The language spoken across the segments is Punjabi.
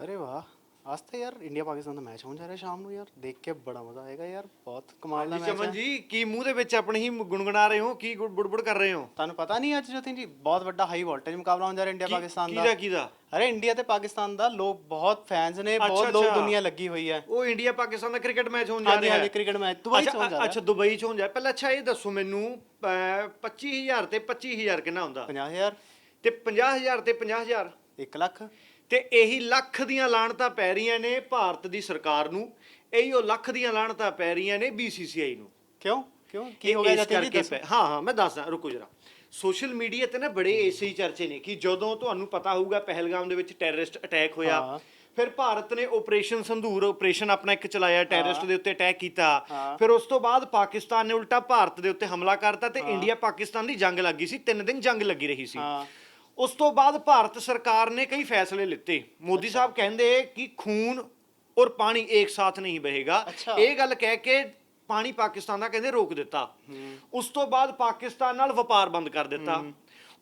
ਅਰੇ ਵਾਹ ਅੱਜ ਤਾਂ ਯਾਰ ਇੰਡੀਆ ਪਾਕਿਸਤਾਨ ਦਾ ਮੈਚ ਹੋਣ ਜਾ ਰਿਹਾ ਸ਼ਾਮ ਨੂੰ ਯਾਰ ਦੇਖ ਕੇ ਬੜਾ ਮਜ਼ਾ ਆਏਗਾ ਯਾਰ ਬਹੁਤ ਕਮਾਲ ਦਾ ਜੀ ਮੈਚ ਚਮਨ ਹੈ ਜੀ ਕੀ ਮੂੰਹ ਦੇ ਵਿੱਚ ਆਪਣੀ ਹੀ ਗੁੰਗਣਾ ਰਹੇ ਹੋ ਕੀ ਗੁੜ- ਬੁੜਬੁੜ ਕਰ ਰਹੇ ਹੋ ਤੁਹਾਨੂੰ ਪਤਾ ਨਹੀਂ ਅੱਜ ਜਤਿਨ ਜੀ ਬਹੁਤ ਵੱਡਾ ਹਾਈ ਵੋਲਟੇਜ ਮੁਕਾਬਲਾ ਹੋਣ ਜਾ ਰਿਹਾ ਇੰਡੀਆ ਪਾਕਿਸਤਾਨ ਦਾ ਕਿਹਦਾ ਕਿਹਦਾ ਅਰੇ ਇੰਡੀਆ ਤੇ ਪਾਕਿਸਤਾਨ ਦਾ ਲੋਕ ਬਹੁਤ ਫੈਨਸ ਨੇ ਬਹੁਤ ਅੱਛਾ, ਲੋਕ ਅੱਛਾ। ਦੁਨੀਆ ਲੱਗੀ ਹੋਈ ਹੈ ਉਹ ਇੰਡੀਆ ਪਾਕਿਸਤਾਨ ਦਾ ਕ੍ਰਿਕਟ ਮੈਚ ਹੋਣ ਜਾ ਹਾਂਜੀ ਰਿਹਾ ਹਾਂਜੀ ਕ੍ਰਿਕਟ ਮੈਚ ਦੁਬਈ ਚ ਅੱਛਾ, ਹੋਣ ਜਾ ਰਿਹਾ ਅੱਛਾ ਦੁਬਈ ਚ ਹੋਣ ਜਾ ਰਿਹਾ। ਪਹਿਲਾਂ ਅੱਛਾ ਇਹ ਦੱਸੋ ਮੈਨੂੰ ਅਹ, 25000 ਤੇ 25000 ਕਿੰਨਾ ਹੁੰਦਾ 50000 ਤੇ 50000 ਤੇ 50000 1 ਲੱਖ ਤੇ ਇਹੀ ਲੱਖ ਦੀਆਂ ਲਾਣਤਾਂ ਪੈ ਰਹੀਆਂ ਨੇ ਭਾਰਤ ਦੀ ਸਰਕਾਰ ਨੂੰ। ਇਹੀ ਉਹ ਲੱਖ ਦੀਆਂ ਲਾਣਤਾਂ ਪੈ ਰਹੀਆਂ ਨੇ BCCI ਨੂੰ। ਕਿਉਂ? ਕਿਉਂ? ਕੀ ਹੋ ਗਿਆ ਜੀ? ਕਰਕੇ ਦੱਸੋ। ਹਾਂ ਹਾਂ ਮੈਂ ਦੱਸਦਾ ਰੁਕੋ ਜਰਾ। ਸੋਸ਼ਲ ਮੀਡੀਆ ਤੇ ਨਾ ਬੜੇ ਐਸੇ ਹੀ ਚਰਚੇ ਨੇ ਕਿ ਜਦੋਂ ਤੁਹਾਨੂੰ ਪਤਾ ਹੋਊਗਾ ਪਹਿਲਗਾਮ ਦੇ ਵਿੱਚ ਟੈਰਰਿਸਟ ਅਟੈਕ ਹੋਇਆ। ਫਿਰ ਭਾਰਤ ਨੇ ਆਪਰੇਸ਼ਨ ਸੰਧੂਰ ਆਪਰੇਸ਼ਨ ਆਪਣਾ ਇੱਕ ਚਲਾਇਆ ਟੈਰਰਿਸਟ ਦੇ ਉੱਤੇ ਅਟੈਕ ਕੀਤਾ। ਫਿਰ ਉਸ ਤੋਂ ਬਾਅਦ ਪਾਕਿਸਤਾਨ ਨੇ ਉਲਟਾ ਭਾਰਤ ਦੇ ਉੱਤੇ ਹਮਲਾ ਕਰਤਾ ਤੇ ਇੰਡੀਆ ਪਾਕਿਸਤਾਨ ਦੀ ਜੰਗ ਲੱਗੀ ਸੀ ਤਿੰਨ ਦਿਨ ਜੰਗ ਲੱਗੀ ਰਹੀ ਸੀ। ਉਸ ਤੋਂ ਬਾਅਦ ਭਾਰਤ ਸਰਕਾਰ ਨੇ ਕਈ ਫੈਸਲੇ ਲਿੱਤੇ। ਮੋਦੀ ਸਾਹਿਬ ਕਹਿੰਦੇ ਕਿ ਖੂਨ ਔਰ ਪਾਣੀ ਇੱਕ ਸਾਥ ਨਹੀਂ ਬਹੇਗਾ। ਅੱਛਾ। ਇਹ ਗੱਲ ਕਹਿ ਕੇ ਪਾਣੀ ਪਾਕਿਸਤਾਨ ਦਾ ਕਹਿੰਦੇ ਰੋਕ ਦਿੱਤਾ। ਉਸ ਤੋਂ ਬਾਅਦ ਪਾਕਿਸਤਾਨ ਨਾਲ ਵਪਾਰ ਬੰਦ ਕਰ ਦਿੱਤਾ।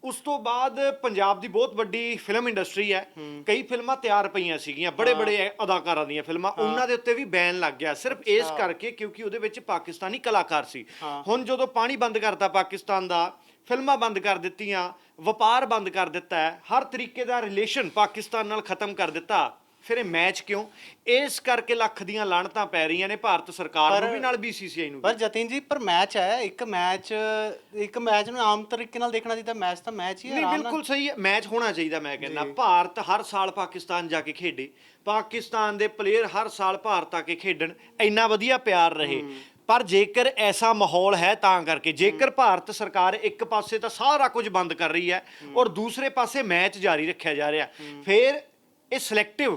ਉਸ ਤੋਂ ਬਾਅਦ ਪੰਜਾਬ ਦੀ ਬਹੁਤ ਵੱਡੀ ਫਿਲਮ ਇੰਡਸਟਰੀ ਹੈ। ਕਈ ਫਿਲਮਾਂ ਤਿਆਰ ਪਈਆਂ ਸੀਗੀਆਂ ਬੜੇ ਬੜੇ ਅਦਾਕਾਰਾਂ ਦੀਆਂ ਫਿਲਮਾਂ। ਉਹਨਾਂ ਦੇ ਉੱਤੇ ਵੀ ਬੈਨ ਲੱਗ ਗਿਆ। ਸਿਰਫ ਇਸ ਕਰਕੇ ਕਿਉਂਕਿ ਉਹਦੇ ਵਿੱਚ ਪਾਕਿਸਤਾਨੀ ਕਲਾਕਾਰ ਸੀ। ਹੁਣ ਜਦੋਂ ਪਾਣੀ ਬੰਦ ਕਰਤਾ ਪਾਕਿਸਤਾਨ ਦਾ ਫਿਲਮਾਂ ਬੰਦ ਕਰ ਦਿੱਤੀਆਂ ਵਪਾਰ ਬੰਦ ਕਰ ਦਿੱਤਾ ਹਰ ਤਰੀਕੇ ਦਾ ਰਿਲੇਸ਼ਨ ਪਾਕਿਸਤਾਨ ਨਾਲ ਖਤਮ ਕਰ ਦਿੱਤਾ। ਫਿਰ ਇਹ ਮੈਚ ਕਿਉਂ? ਇਸ ਕਰਕੇ ਲੱਖ ਦੀਆਂ ਲਾਣਤਾਂ ਪੈ ਰਹੀਆਂ ਨੇ ਭਾਰਤ ਸਰਕਾਰ ਨੂੰ ਵੀ ਨਾਲ BCCI ਨੂੰ ਵੀ। ਪਰ ਜਤਿਨ ਜੀ ਪਰ ਮੈਚ ਹੈ ਇੱਕ ਮੈਚ ਇੱਕ ਮੈਚ ਨੂੰ ਆਮ ਤਰੀਕੇ ਨਾਲ ਦੇਖਣਾ ਚਾਹੀਦਾ ਮੈਚ ਤਾਂ ਮੈਚ ਹੀ ਹੈ ਨਹੀਂ ਆਰਾਮ ਨਾਲ। ਬਿਲਕੁਲ ਸਹੀ ਹੈ ਮੈਚ ਹੋਣਾ ਚਾਹੀਦਾ ਮੈਂ ਕਹਿੰਦਾ। ਭਾਰਤ ਹਰ ਸਾਲ ਪਾਕਿਸਤਾਨ ਜਾ ਕੇ ਖੇਡੇ ਪਾਕਿਸਤਾਨ ਦੇ ਪਲੇਅਰ ਹਰ ਸਾਲ ਭਾਰਤ ਆ ਕੇ ਖੇਡਣ ਇੰਨਾ ਵਧੀਆ ਪਿਆਰ ਰਹੇ। ਪਰ ਜੇਕਰ ਐਸਾ ਮਾਹੌਲ ਹੈ ਤਾਂ ਕਰਕੇ ਜੇਕਰ ਭਾਰਤ ਸਰਕਾਰ ਇੱਕ ਪਾਸੇ ਤਾਂ ਸਾਰਾ ਕੁਝ ਬੰਦ ਕਰ ਰਹੀ ਹੈ ਔਰ ਦੂਸਰੇ ਪਾਸੇ ਮੈਚ ਜਾਰੀ ਰੱਖਿਆ ਜਾ ਰਿਹਾ ਫਿਰ ਇਹ ਸਿਲੈਕਟਿਵ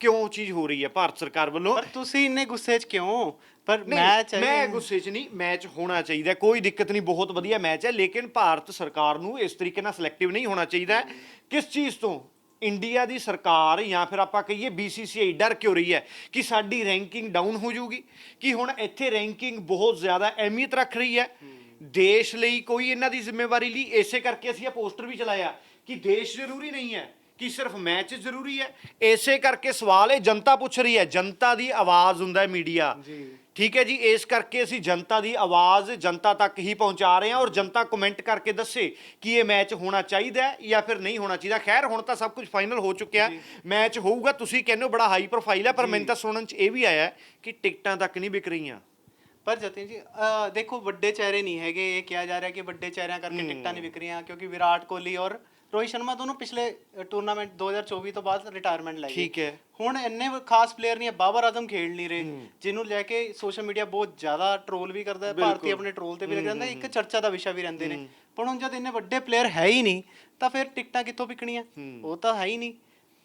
ਕਿਉਂ ਚੀਜ਼ ਹੋ ਰਹੀ ਹੈ ਭਾਰਤ ਸਰਕਾਰ ਵੱਲੋਂ? ਪਰ ਤੁਸੀਂ ਇੰਨੇ ਗੁੱਸੇ 'ਚ ਕਿਉਂ? ਪਰ ਨਹੀਂ, ਮੈਚ ਮੈਂ ਗੁੱਸੇ 'ਚ ਨਹੀਂ ਮੈਚ ਹੋਣਾ ਚਾਹੀਦਾ ਕੋਈ ਦਿੱਕਤ ਨਹੀਂ ਬਹੁਤ ਵਧੀਆ ਮੈਚ ਹੈ ਲੇਕਿਨ ਭਾਰਤ ਸਰਕਾਰ ਨੂੰ ਇਸ ਤਰੀਕੇ ਨਾਲ ਸਿਲੈਕਟਿਵ ਨਹੀਂ ਹੋਣਾ ਚਾਹੀਦਾ ਕਿਸ ਚੀਜ਼ ਤੋਂ? ਇੰਡੀਆ ਦੀ ਸਰਕਾਰ ਜਾਂ ਫਿਰ ਆਪਾਂ ਕਹੀਏ BCCI ਡਰ ਕਿਉਂ ਰਹੀ ਹੈ ਕਿ ਸਾਡੀ ਰੈਂਕਿੰਗ ਡਾਊਨ ਹੋ ਜਾਊਗੀ? ਕਿ ਹੁਣ ਇੱਥੇ ਰੈਂਕਿੰਗ ਬਹੁਤ ਜ਼ਿਆਦਾ ਅਹਿਮੀਅਤ ਰੱਖ ਰਹੀ ਹੈ? ਦੇਸ਼ ਲਈ ਕੋਈ ਇਹਨਾਂ ਦੀ ਜ਼ਿੰਮੇਵਾਰੀ ਲਈ? ਇਸੇ ਕਰਕੇ ਅਸੀਂ ਇਹ ਪੋਸਟਰ ਵੀ ਚਲਾਇਆ ਕਿ ਦੇਸ਼ ਜ਼ਰੂਰੀ ਨਹੀਂ ਹੈ ਕਿ ਸਿਰਫ ਮੈਚ ਜ਼ਰੂਰੀ ਹੈ? ਇਸੇ ਕਰਕੇ ਸਵਾਲ ਇਹ ਜਨਤਾ ਪੁੱਛ ਰਹੀ ਹੈ। ਜਨਤਾ ਦੀ ਆਵਾਜ਼ ਹੁੰਦਾ ਹੈ ਮੀਡੀਆ। ਜੀ। ਠੀਕ ਹੈ ਜੀ ਇਸ ਕਰਕੇ ਅਸੀਂ ਜਨਤਾ ਦੀ ਆਵਾਜ਼ ਜਨਤਾ ਤੱਕ ਹੀ ਪਹੁੰਚਾ ਰਹੇ ਹਾਂ ਔਰ ਜਨਤਾ ਕਮੈਂਟ ਕਰਕੇ ਦੱਸੇ ਕਿ ਇਹ ਮੈਚ ਹੋਣਾ ਚਾਹੀਦਾ ਹੈ ਜਾਂ ਫਿਰ ਨਹੀਂ ਹੋਣਾ ਚਾਹੀਦਾ। ਖੈਰ ਹੁਣ ਤਾਂ ਸਭ ਕੁਝ ਫਾਈਨਲ ਹੋ ਚੁੱਕਿਆ। ਮੈਚ ਹੋਊਗਾ ਤੁਸੀਂ ਕਹਿੰਦੇ ਹੋ ਬੜਾ ਹਾਈ ਪ੍ਰੋਫਾਈਲ ਹੈ ਪਰ ਮੈਨੂੰ ਤਾਂ ਸੁਣਨ ਚ ਇਹ ਵੀ ਆਇਆ ਹੈ ਕਿ ਟਿਕਟਾਂ ਤੱਕ ਨਹੀਂ ਵਿਕ ਰਹੀਆਂ। ਪਰ ਜਤਿਨ ਜੀ ਦੇਖੋ ਵੱਡੇ ਚਿਹਰੇ ਨਹੀਂ ਹੈਗੇ। ਇਹ ਕਿਹਾ ਜਾ ਰਿਹਾ ਕਿ ਵੱਡੇ ਚਿਹਰਿਆਂ ਕਰਕੇ ਟਿਕਟਾਂ ਨਹੀਂ ਵਿਕ ਰਹੀਆਂ ਕਿਉਂਕਿ ਵਿਰਾਟ ਕੋਹਲੀ ਔਰ ਰੋਹਿਤ ਸ਼ਰਮਾ ਦੋਨੋਂ ਪਿਛਲੇ ਟੂਰਨਾਮੈਂਟ 2024 ਤੋਂ ਬਾਅਦ ਰਿਟਾਇਰਮੈਂਟ ਲੈ ਗਏ। ਠੀਕ ਹੈ। ਹੁਣ ਇੰਨੇ ਖਾਸ ਪਲੇਅਰ ਨਹੀਂ ਹੈ ਬਾਬਰ ਆਜ਼ਮ ਖੇਡ ਨਹੀਂ ਰਹੇ ਜਿਹਨੂੰ ਲੈ ਕੇ ਸੋਸ਼ਲ ਮੀਡੀਆ ਬਹੁਤ ਜ਼ਿਆਦਾ ਟ੍ਰੋਲ ਵੀ ਕਰਦਾ ਹੈ ਭਾਰਤੀ ਆਪਣੇ ਟ੍ਰੋਲ ਤੇ ਵੀ ਲੱਗ ਜਾਂਦਾ ਇੱਕ ਚਰਚਾ ਦਾ ਵਿਸ਼ਾ ਵੀ ਰਹਿੰਦੇ ਨੇ। ਪਰ ਹੁਣ ਜਦ ਇੰਨੇ ਵੱਡੇ ਪਲੇਅਰ ਹੈ ਹੀ ਨਹੀਂ ਤਾਂ ਫਿਰ ਟਿਕਟਾਂ ਕਿੱਥੋਂ ਵਿਕਣੀਆਂ? ਉਹ ਤਾਂ ਹੈ ਹੀ ਨਹੀਂ।